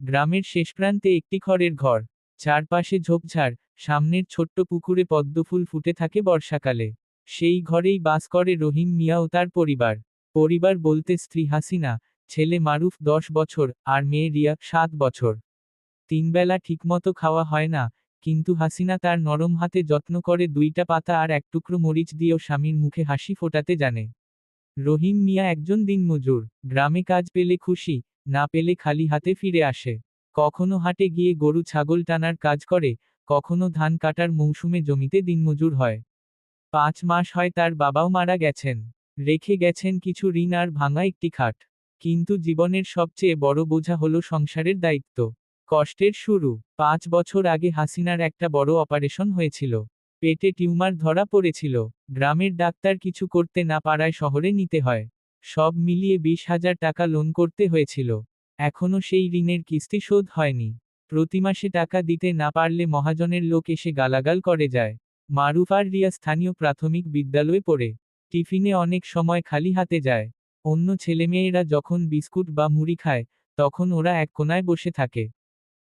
গ্রামের শেষ প্রান্তে একটি খড়ের ঘর। চারপাশে ঝোপঝাড়, সামনের ছোট্ট পুকুরে পদ্মফুল ফুটে থাকে বর্ষাকালে। সেই ঘরেই বাস করে রহিম মিয়া ও তার পরিবার। পরিবার বলতে স্ত্রী হাসিনা, ছেলে মারুফ দশ বছর, আর মেয়ে রিয়া সাত বছর। তিনবেলা ঠিকমতো খাওয়া হয় না, কিন্তু হাসিনা তার নরম হাতে যত্ন করে দুইটা পাতা আর এক টুকরো মরিচ দিয়েও স্বামীর মুখে হাসি ফোটাতে জানে। রহিম মিয়া একজন দিনমজুর, গ্রামে কাজ পেলে খুশি না পেলে খালি হাতে ফিরে আসে। কখনো হাটে গিয়ে গরু ছাগল টানার কাজ করে, কখনো ধান কাটার মৌসুমে জমিতে দিনমজুর হয়। পাঁচ মাস হয় তার বাবাও মারা গেছেন। রেখে গেছেন কিছু ঋণ আর ভাঙা একটি খাট। কিন্তু জীবনের সবচেয়ে বড় বোঝা হলো সংসারের দায়িত্ব। কষ্টের শুরু। পাঁচ বছর আগে হাসিনার একটা বড় অপারেশন হয়েছিল। পেটে টিউমার ধরা পড়েছিল। গ্রামের ডাক্তার কিছু করতে না পারায় শহরে নিতে হয়। সব মিলিয়ে বিশ হাজার টাকা লোন করতে হয়েছিল। এখনও সেই ঋণের কিস্তি শোধ হয়নি। প্রতি মাসে টাকা দিতে না পারলে মহাজনের লোক এসে গালাগাল করে যায়। মারুফ আর রিয়া স্থানীয় প্রাথমিক বিদ্যালয়ে পড়ে। টিফিনে অনেক সময় খালি হাতে যায়। অন্য ছেলেমেয়েরা যখন বিস্কুট বা মুড়ি খায়, তখন ওরা এক কোনায় বসে থাকে।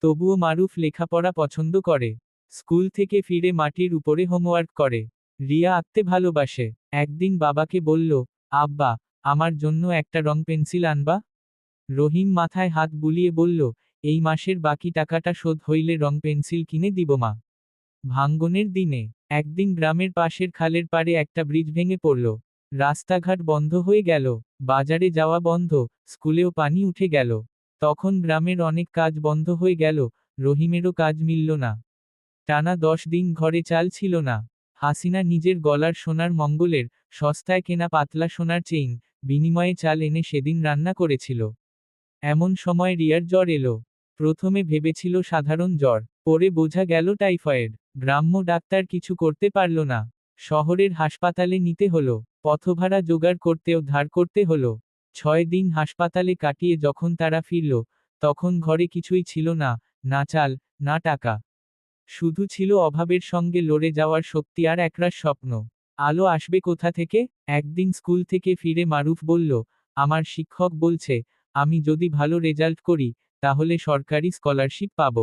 তবুও মারুফ লেখাপড়া পছন্দ করে। স্কুল থেকে ফিরে মাটির উপরে হোমওয়ার্ক করে। রিয়া আঁকতে ভালোবাসে। একদিন বাবাকে বলল, আব্বা আমার জন্য একটা রং পেন্সিল আনবা? রহিম মাথায় হাত বুলিয়ে বলল, এই মাসের বাকি টাকাটা শোধ হইলে রং পেন্সিল কিনে দিব মা। ভাঙ্গনের দিনে, একদিন গ্রামের পাশের খালের পাড়ে একটা ব্রিজ ভেঙে পড়ল। রাস্তাঘাট বন্ধ হয়ে গেল, বাজারে যাওয়া বন্ধ, স্কুলেও পানি উঠে গেল। তখন গ্রামের অনেক কাজ বন্ধ হয়ে গেল, রহিমেরও কাজ মিলল না। টানা দশ দিন ঘরে চাল ছিল না। হাসিনা নিজের গলার সোনার মঙ্গলের, সস্তায় কেনা পাতলা সোনার চেইন বিনিময়ে চাল এনে সেদিন রান্না করেছিল। এমন সময় রিয়ার জ্বর এলো। প্রথমে ভেবেছিল সাধারণ জ্বর, পরে বোঝা গেল টাইফয়েড। গ্রাম্য ডাক্তার কিছু করতে পারল না। শহরের হাসপাতালে নিতে হলো, পথভাড়া জোগাড় করতেও ধার করতে হলো। ছয় দিন হাসপাতালে কাটিয়ে যখন তারা ফিরল, তখন ঘরে কিছুই ছিল না না চাল, না টাকা। শুধু ছিল অভাবের সঙ্গে লড়ে যাওয়ার শক্তি আর একরাশ স্বপ্ন। আলো আসবে কোথা থেকে? একদিন স্কুল থেকে ফিরে মারুফ বলল, আমার শিক্ষক বলছে, আমি যদি ভালো রেজাল্ট করি, তাহলে সরকারি স্কলারশিপ পাব।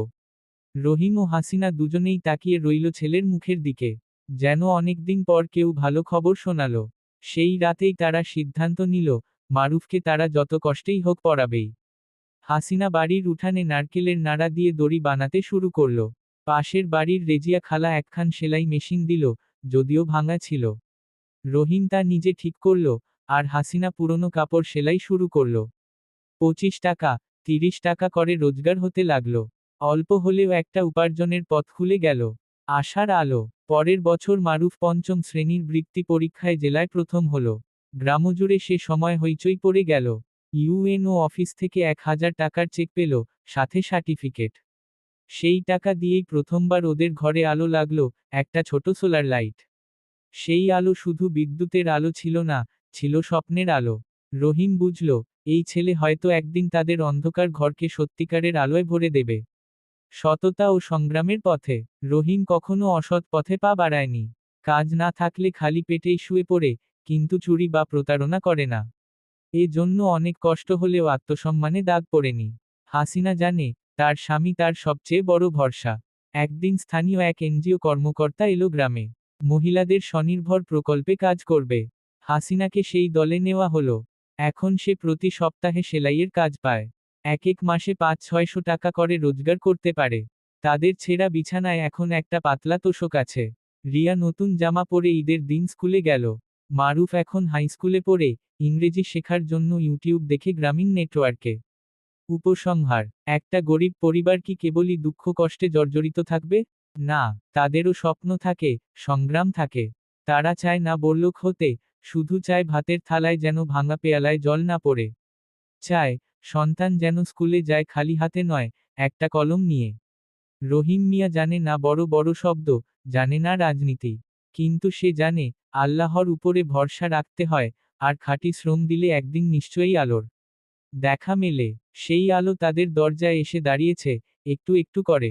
রহিম ও হাসিনা দুজনেই তাকিয়ে রইল ছেলের মুখের দিকে। যেন অনেকদিন পর কেউ ভালো খবর শোনালো। সেই রাতেই তারা সিদ্ধান্ত নিল, মারুফকে তারা যত কষ্টেই হোক পড়াবেই। হাসিনা বাড়ির উঠানে নারকেলের নাড়া দিয়ে দড়ি বানাতে শুরু করল। পাশের বাড়ির রেজিয়া খালা একখান সেলাই মেশিন দিল যদিও ভাঙা ছিল। রহিম তা নিজে ঠিক করল, আর হাসিনা পুরনো কাপড় সেলাই শুরু করল। পঁচিশ টাকা, তিরিশ টাকা করে রোজগার হতে লাগল। অল্প হলেও একটা উপার্জনের পথ খুলে গেল। আশার আলো, পরের বছর মারুফ পঞ্চম শ্রেণির বৃত্তি পরীক্ষায় জেলায় প্রথম হল। গ্রামজুড়ে সে সময় হইচই পড়ে গেল। ইউএনও অফিস থেকে এক হাজার টাকার চেক পেল, সাথে সার্টিফিকেট। সেই টাকা দিয়েই প্রথমবার ওদের ঘরে আলো লাগল, একটা ছোট সোলার লাইট। সেই আলো শুধু বিদ্যুতের আলো ছিল না, ছিল স্বপ্নের আলো। রহিম বুঝল, এই ছেলে হয়তো একদিন তাদের অন্ধকার ঘরকে সত্যিকারের আলোয় ভরে দেবে। সততা ও সংগ্রামের পথে, রহিম কখনো অসৎ পথে পা বাড়ায়নি। কাজ না থাকলে খালি পেটেই শুয়ে পড়ে, কিন্তু চুরি বা প্রতারণা করে না। এ জন্য অনেক কষ্ট হলেও আত্মসম্মানে দাগ পড়েনি। হাসিনা জানে তার স্বামী তার সবচেয়ে বড় ভরসা। একদিন স্থানীয় এক এনজিও কর্মকর্তা এলো গ্রামে। মহিলাদের স্বনির্ভর প্রকল্পে কাজ করবে। হাসিনাকে সেই দলে নেওয়া হলো। এখন সে প্রতি সপ্তাহে সেলাইয়ের কাজ পায়। এক এক মাসে পাঁচ ছয়শো টাকা করে রোজগার করতে পারে। তাদের ছেঁড়া বিছানায় এখন একটা পাতলা তোষক আছে। রিয়া নতুন জামা পরে ঈদের দিন স্কুলে গেল। মারুফ এখন হাই স্কুলে পড়ে। ইংরেজি শেখার জন্য ইউটিউব দেখে গ্রামীণ নেটওয়ার্কে। উপসংহার, একটা গরিব পরিবার কি কেবলই দুঃখ কষ্টে জর্জরিত থাকবে? না, তাদেরও স্বপ্ন থাকে, সংগ্রাম থাকে। তারা চায় না বড়লোক হতে, শুধু চায় ভাতের থালায় যেন ভাঙা পেয়ালায় জল না পড়ে। চায়, সন্তান যেন স্কুলে যায় খালি হাতে নয়, একটা কলম নিয়ে। রহিম মিয়া জানে না বড় বড় শব্দ, জানে না রাজনীতি। কিন্তু সে জানে, আল্লাহর উপরে ভরসা রাখতে হয়, আর খাঁটি শ্রম দিলে একদিন নিশ্চয়ই আলোর। দেখা মেলে সেই আলো তাদের দরজায় এসে দাঁড়িয়েছে একটু একটু করে।